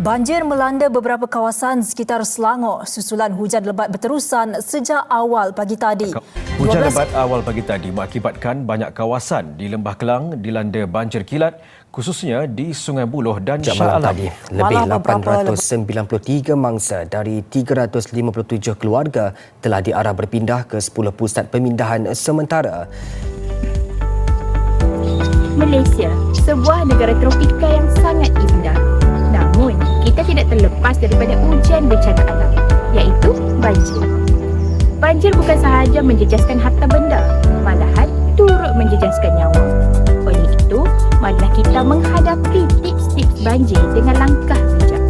Banjir melanda beberapa kawasan sekitar Selangor susulan hujan lebat berterusan sejak awal pagi tadi. Hujan 12 lebat awal pagi tadi mengakibatkan banyak kawasan di Lembah Kelang dilanda banjir kilat khususnya di Sungai Buloh dan Sejak Shah Alam. tadi, lebih Malam beberapa 893 mangsa dari 357 keluarga telah diarah berpindah ke 10 pusat pemindahan sementara. Malaysia, sebuah negara tropika yang sangat indah. Terlepas daripada ujian bencana alam, iaitu banjir. Banjir bukan sahaja menjejaskan harta benda, malahan turut menjejaskan nyawa. Oleh itu, marilah kita menghadapi tips-tips banjir dengan langkah bijak.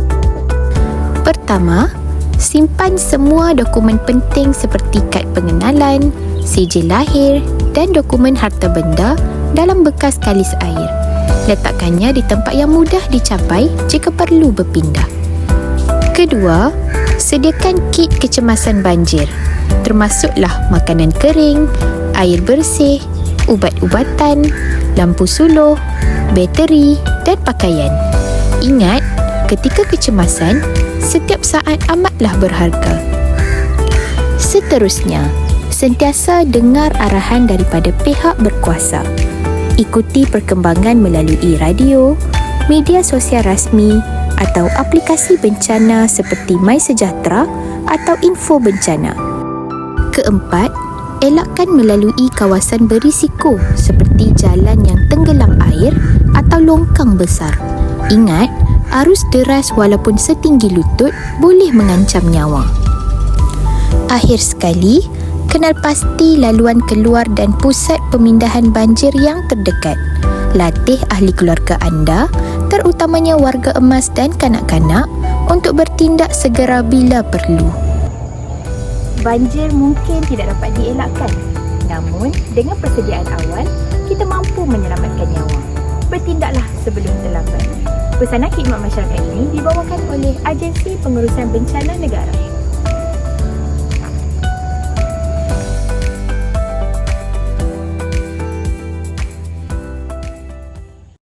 Pertama, simpan semua dokumen penting seperti kad pengenalan, sijil lahir dan dokumen harta benda dalam bekas kalis air. Letakkannya di tempat yang mudah dicapai jika perlu berpindah. Kedua, sediakan kit kecemasan banjir, termasuklah makanan kering, air bersih, ubat-ubatan, lampu suluh, bateri dan pakaian. Ingat, ketika kecemasan, setiap saat amatlah berharga. Seterusnya, sentiasa dengar arahan daripada pihak berkuasa. Ikuti perkembangan melalui radio, media sosial rasmi atau aplikasi bencana seperti My Sejahtera atau Info Bencana. Keempat, elakkan melalui kawasan berisiko seperti jalan yang tenggelam air atau longkang besar. Ingat, arus deras walaupun setinggi lutut boleh mengancam nyawa. Akhir sekali, kenal pasti laluan keluar dan pusat pemindahan banjir yang terdekat. Latih ahli keluarga anda, terutamanya warga emas dan kanak-kanak untuk bertindak segera bila perlu. Banjir mungkin tidak dapat dielakkan. Namun, dengan persediaan awal, kita mampu menyelamatkan nyawa. Bertindaklah sebelum terlambat. Pesanan khidmat masyarakat ini dibawakan oleh Agensi Pengurusan Bencana Negara.